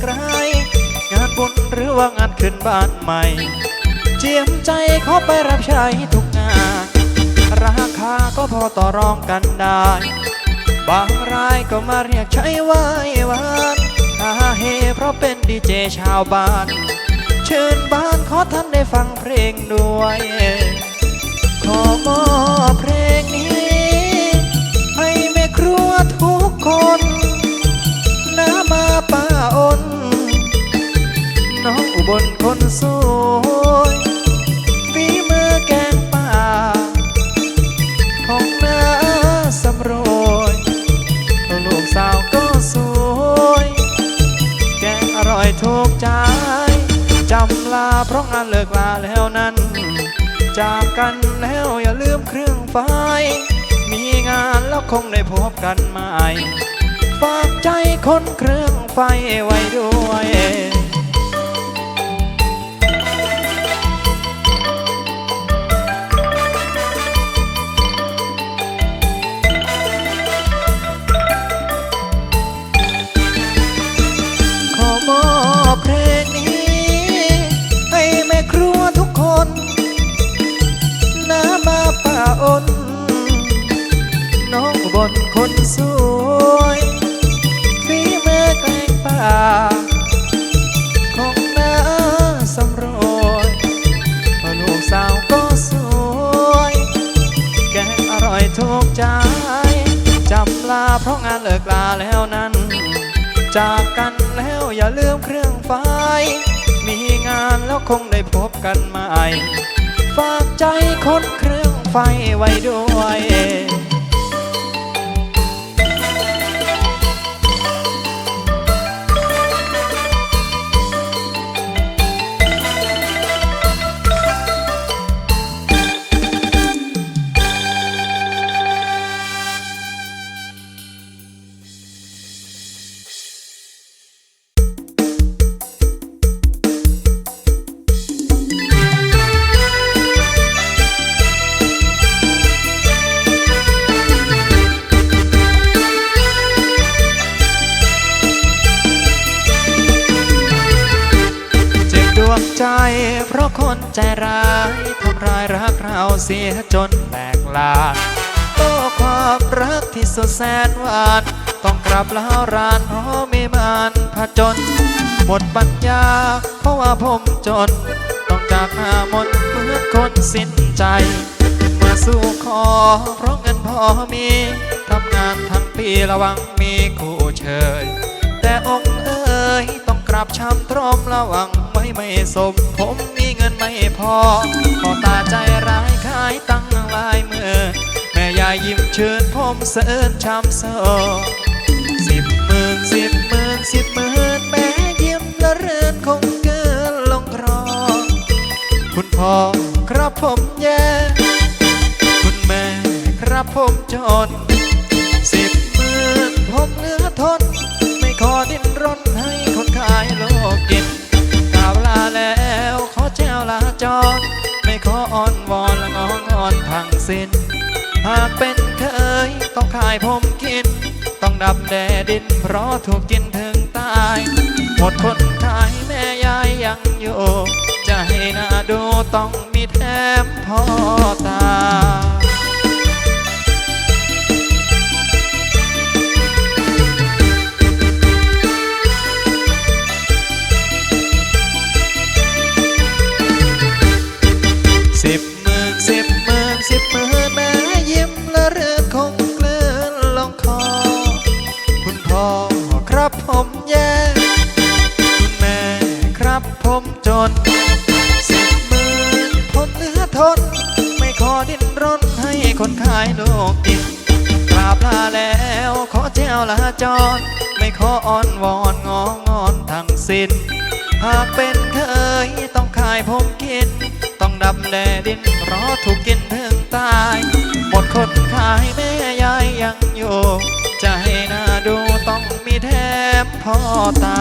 ไกลงานบุญหรือว่างานขึ้นบ้านใหม่ เจียมใจขอไปรับใช้ทุกงาน ราคาก็พอต่อรองกันได้ บางรายก็มาเรียกใช้ไหว้วานฮาเฮเพราะเป็นดีเจชาวบ้าน เชิญบ้านขอท่านได้ฟังเพลงด้วย ขอมอบเพลงนี้ ให้แม่ครัวทุกคน มาป้าอ้นน้องอุบลคนสวยฝีมือแกงป่า ของน้าสำรวยลูกสาวก็สวย แกงอร่อยถูกใจ จำลาเพราะงานเลิกลาแล้วนั้น จากกันแล้วอย่าลืมเครื่องไฟ มีงานแล้วคงได้พบกันใหม่ ฝากใจคนเครื่องไฟไว้ด้วยขอมอบเพลงนี้ให้แม่ครัวทุกคนน้ามาป่าอ้นน้องบนคนสวยา ของน้าสำรวยลูกสาวก็สวย แกงอร่อยถูกใจจำลาเพราะงานเลิกลาแล้วนั้น จากกันแล้วอย่าลืมเครื่องไฟ มีงานแล้วคงได้พบกันใหม่ ฝากใจคนเครื่องไฟไว้ด้วย คนใจร้ายทำร้ายรักเราเสียจนแตกลานโอ้ความรักที่สุดแสนหวานต้องกลับแล้วรานเพราะไม่มานผจญหมดปัญญา เพราะว่าผมจน ต้องจากหาหมดเหมือนคนสิ้นใจ มาสู่ขอเพราะเงินพอมีทำงานทั้งปีระวังมีคู่เชยแต่อกเอ้ยต้องกลับช้ำตรมระวังไว้ไม่สมผมมีเง ไม่พอพอตาใจร้ายขายตั้งลายมื่นแม่ยายยิ้มเชิญผมเสิร์นช้ำโซสิบหมื่นสิบหมื่นสิบหมื่นแม่ยิ้มละเรือนคงเกินลงครอคุณพ่อครับผมแย่คุณแม่ครับผมจนสิบหมื่นผมเหลือทน ไม่ขอดิ้นรนให้คนขายโล อแจ้วลาจร ไม่ขออ้อนวอนและงองอนทั้งสิ้น หากเป็นเคยต้องขายผมกิน ต้องดับแดดิน เพราะถูกกินถึงตาย หมดคนขายแม่ยายยังอยู่ จะให้นาดูต้องมีแถมพ่อตา สิบหมื่นสิบหมื่นสิบหมื่นแม่ยิ้มและเรือนคงเกลื่อนลงคอ คุณพ่อครับผมแย่คุณแม่ครับผมจน สิบหมื่นผมเหลือทน ไม่ขอดิ้นรนให้คนขายโลกกินกราบลาแล้วขอแจ้วลาจรไม่ขออ้อนวอนงองอนทั้งสิ้น หากเป็นเคยต้องขายผมกิน ดับแดดินรอถูกกินถึงตาย หมดคนขายแม่ยายยังอยู่จะให้หน้าดูต้องมีแถมพ่อตา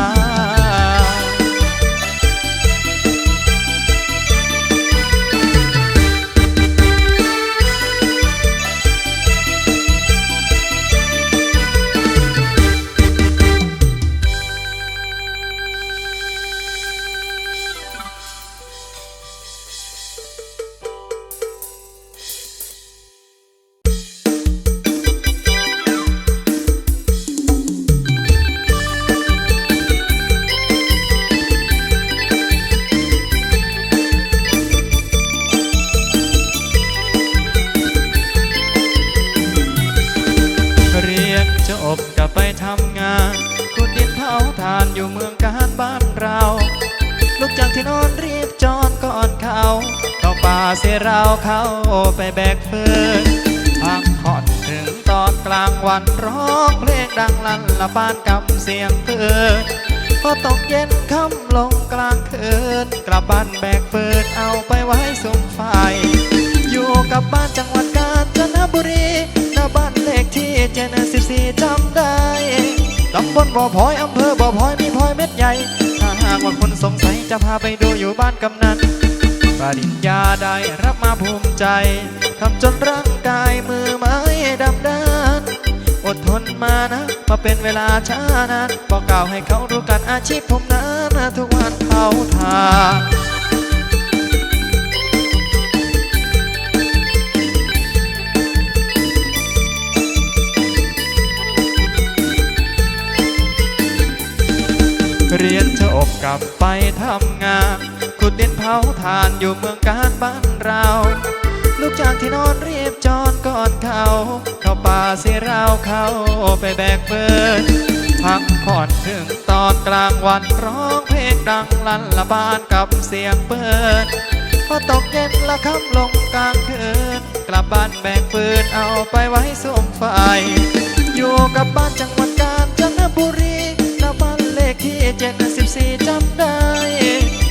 จบก็ไปทำงานขุดดินเผาทานอยู่เมืองการบ้านเรา ลุกจากที่นอนรีบจอนก่อนเขาเข้าป่าเสียเราเข้าไปแบกเฟืนพักผ่อนถึงตอนกลางวันร้องเพลงดังลั่นละบ้านกับเสียงปืนพอตกเย็นค่ำลงกลางคืน กลับบ้านแบกเฟืนเอาไปไว้สุมไฟ อยู่กับบ้านจังหวัดกาญจนบุรี น้าบ้านเลขที่เจนสิบสี่จำได้ตำบลบ่อพลอยอำเภอบ่อพลอยมีพลอยเม็ดใหญ่ ถ้าหากว่าคนสงสัยจะพาไปดูอยู่บ้านกำนันปริญญาได้รับมาภูมิใจทำจนร่างกายมือไม้ดำด้านอดทนมานะ มาเป็นเวลาช้านานบอกกล่าวให้เขารู้กันอาชีพผมนั้นทุกวันเผาทา เรียนจบกลับไปทำงานขุดดินเผาทานอยู่เมืองการบ้านเรา ลูกจากที่นอนรีบจอนก่อนเขาเข้าป่าเสียเราเข้าไปแบกเบินพักผ่อนถึงตอนกลางวันร้องเพลงดังลั่นละบานกับเสียงเปิดพอตกเย็นละค่ำลงกลางคืน กลับบ้านแบกปืนเอาไปไว้สมไฟ อยู่กับบ้านจังหวัดกาญจนบุรี ขที่เจ็ดสิบสี่จำได้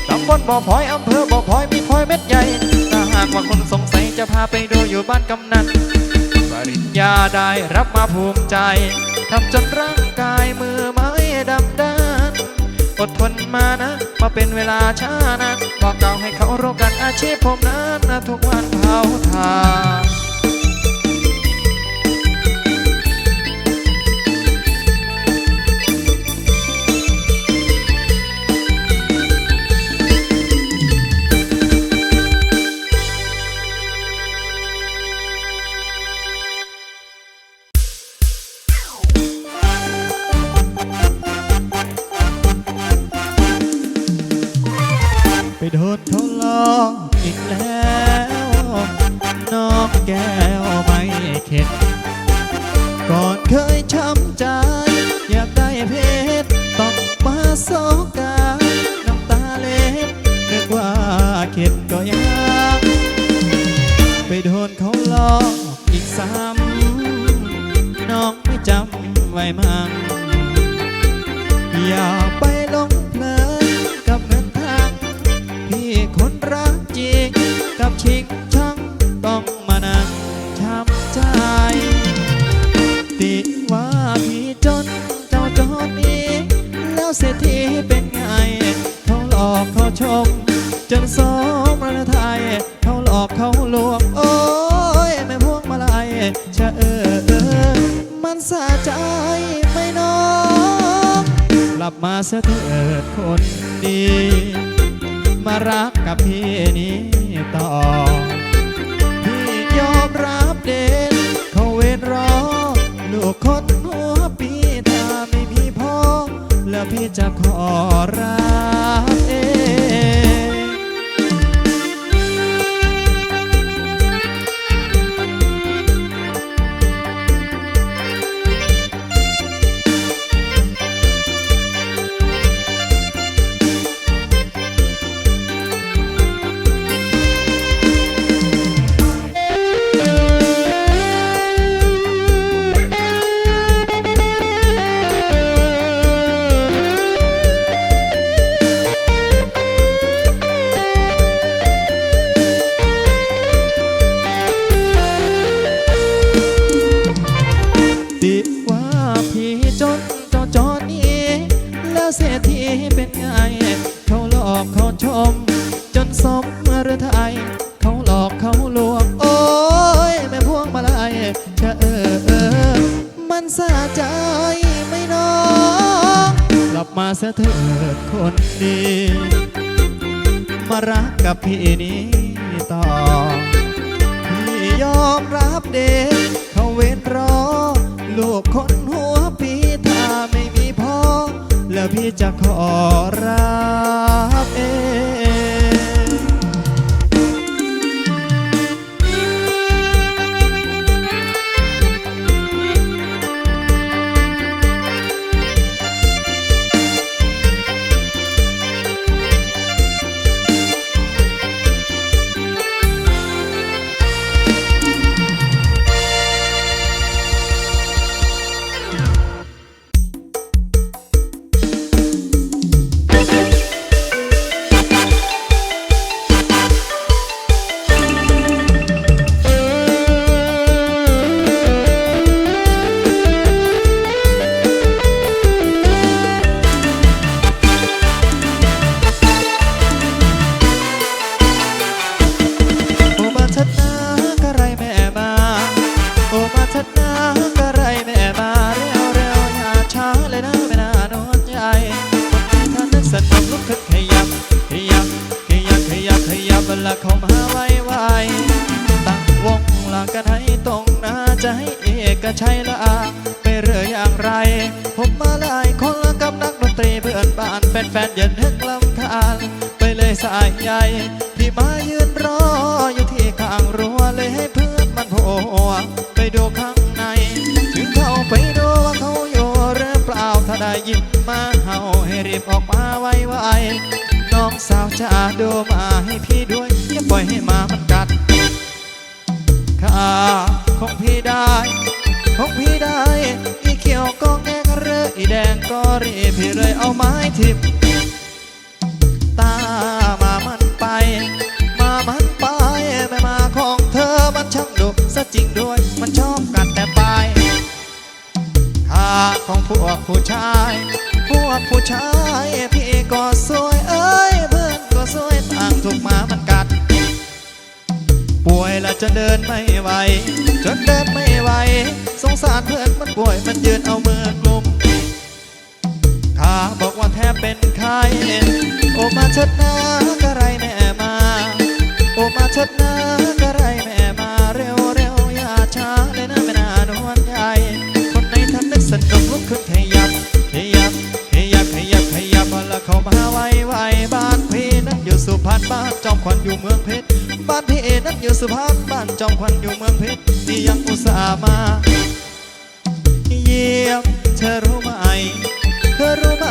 ตำบลบ่อพลอยอำเภอบ่อพลอยมีพลอยเม็ดใหญ่ถ้าหากว่าคนสงสัยจะพาไปดูอยู่บ้านกำนันปริญญาได้รับมาภูมิใจทำจนร่างกายมือไม้ดำด้านอดทนมานะ มาเป็นเวลาช้านานบอกเก่าให้เขารู้กันอาชีพผมนั้นนะทุกวันเผาทาน อกอีกแล้ว ติว่าพี่จนเจ้าจนนี้แล้วเศรษฐีเป็นไง เขาหลอกเขาชมจนสมระไทย เขาหลอกเขาลวงโอ้ยแม่พวงมาลัยชะเออเออ มันสะใจไม่น้องกลับมาเสยเถิดคนดี มารักกับพี่นี้ต่อ อ เป็นไงเขาหลอกเขาชม จนสมฤทัยเขาหลอกเขาลวง โอ้ยแม่พวงมาลัยจะเออเออ มันสะใจไม่น้องกลับมาเสถิดคนดี มารักกับพี่นี แล้วพี่จะขอรับเอง อย่างไร ผมมาหลายคนละกับนักดนตรีเพื่อนบ้านแฟนๆอย่านึกลำคาญไปเลยสายใหญ่ที่มายืนรออยู่ที่ข้างรั้วเลยให้เพื่อนมันโผล่ไปดูข้างใน ถึงเข้าไปดูว่าเขาอยู่หรือเปล่าถ้าได้ยินมาเห่าให้รีบออกมาไวๆน้องสาวจะดูมาให้พี่ด้วยอย่าปล่อยให้มามันกัดข้าของพี่ได้ ของพี่ได้ อีเขียวก็แงกเรืออีแดงก็รีพี่เลยเอาไม้ทิพตามามันไป มามันไปแม่มาของเธอมันช่างดุซะจริงด้วย มันชอบกัดแต่ปลายข้าของพวกผู้ชาย พวกผู้ชายพี่ก็สวยเอ้ยเพื่อนก็สวยต่างถูกหมามันกัดป่วยแล้วจะเดินไม่ไหวจนเดินไม่ไหว สงสารเพื่อนมันป่วยมันยืนเอามือกลุมขาบอกว่าแทบเป็นไข้โอมาเชิดหน้ากระไรแม่มา โอมาเชิดหน้ากระไรแม่มาเร็วเร็วอย่าช้าเลยนะแม่นานวลใหญ่คนในท่านนึกสนุกลุกขึ้นขยับขยับขยับขยับขยับแล้วเข้ามาไวไวบ้านพี่นั้นอยู่สุพรรณบ้านจอมขวัญอยู่เมืองเพชร บ้านพี่นั้นอยู่สุพรรณบ้านจอมขวัญอยู่เมืองเพชรที่ยังอุตส่าห์มาเยี่ยมเธอรู้ไหมเธอรู้ไหม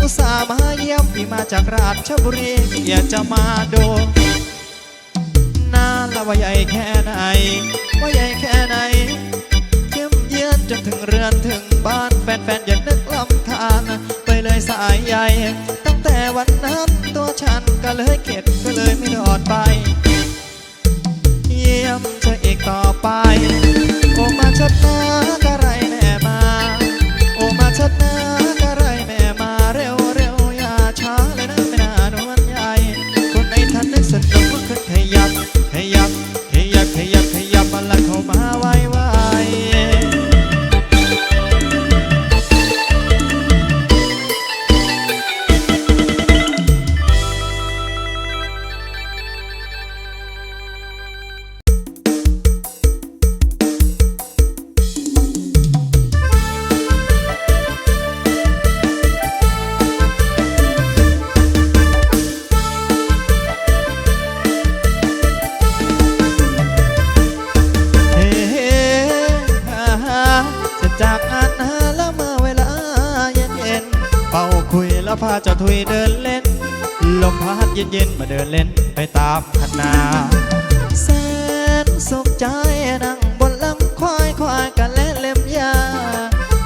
อุตส่าห์มาเยี่ยมพี่มาจากราชบุรีอยากจะมาดูนานละว่าใหญ่แค่ไหนว่าใหญ่แค่ไหนเยี่ยมเยียนจนถึงเรือนถึงบ้านแฟนๆอย่านึกลำคาญไปเลยสายใหญ่ตั้งแต่วันนั้นตัวฉันก็เลยเข็ดก็เลยไม่รอดไป เยี่ยมเธออีกต่อไป เย็นเย็นๆมาเดินเล่นไปตามคณาแสนสุขใจนั่งบนลำควายควายกันเล่นเล่มยา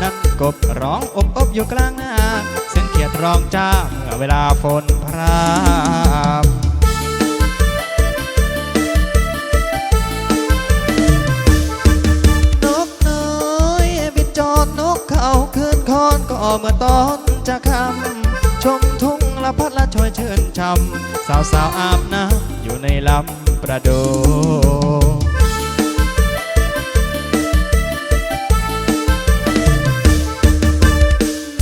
นั่นกบร้องอบอบอยู่กลางนาเสียงเขียดร้องจ้าเมื่อเวลาฝนพรามนกน้อยบินจอดนกเขาคืนคอนก็เมื่อตอนจะคำชมทุ่ง ละพัดละช่วยเชิญชำสาวสาวอาบน้ำอยู่ในลำประโด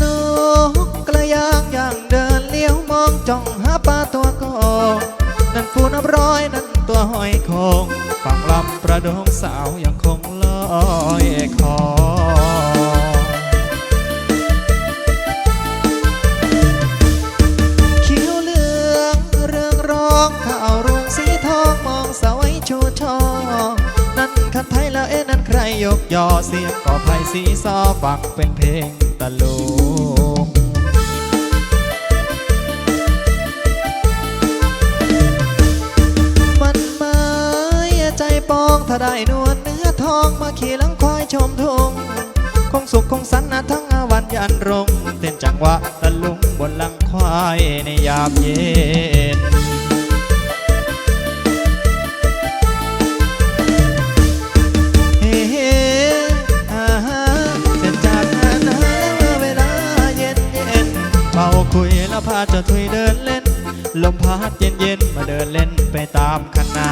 นกกระยางอย่างเดินเลี้ยวมองจ้องหาปลาตัวกงนั่นฟูนับร้อยนั่นตัวหอยโคงฝั่งลำประโดงสาวยัง ยกยอเสียงก่อไผ่สีซอฟังเป็นเพลงตะลุงมันม้ใจปองถ้าได้นวลเนื้อทองมาขี่หลังควายชมทุ่งคงสุขคงสันนะทั้งอวันยันรงเต้นจังหวะตะลุงบนหลังควายในยามเย็น คุยแล้วพาจ้าทุยเดินเล่น ลมพัดเย็นเย็นๆมาเดินเล่นไปตามคณะ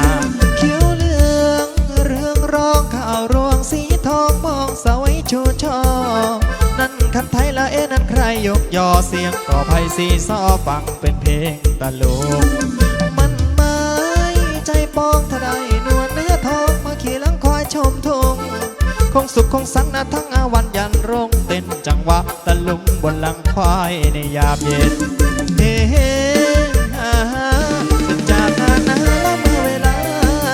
เขียวเหลืองเรื่องร้องข่าวรวงสีทองมองสวยชูช่อนั่นคันไทยละเอ๊ะนั่นใครยกยอเสียงก่อไผ่สีซอฟังเป็นเพลงตะลุงมันไม้ใจปองถ้าไดนวลเนื้อทองมาขี่หลังควายชมทุ่ง คงสุขคงสังนะทั้งอาวันยันรงเต้นจังหวะตะลุงบนหลังควายในยามเย็นเฮ้เฮ้จากทางนาแล้วมาเวลา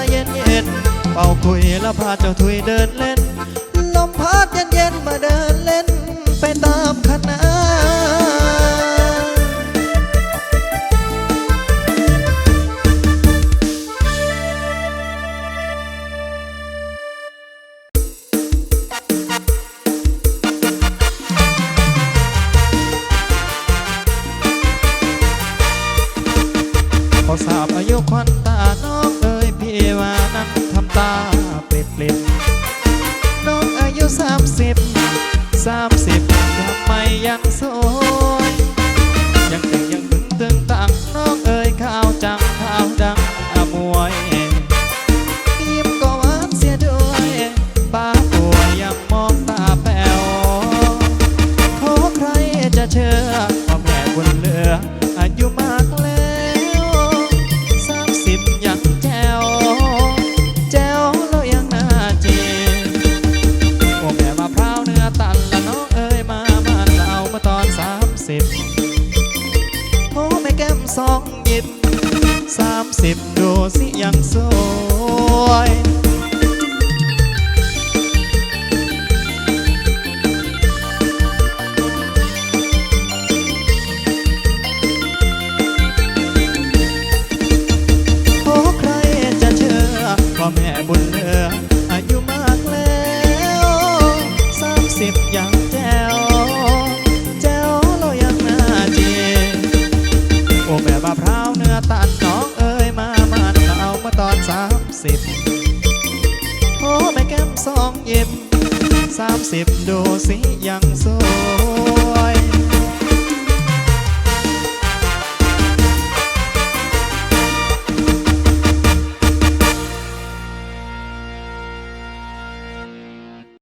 เย็นเย็นเป่าคุยแล้วพาเจ้าถุยเดินเล่นลมพัดเย็นเย็นมาเดินเล่นไปตามคณะ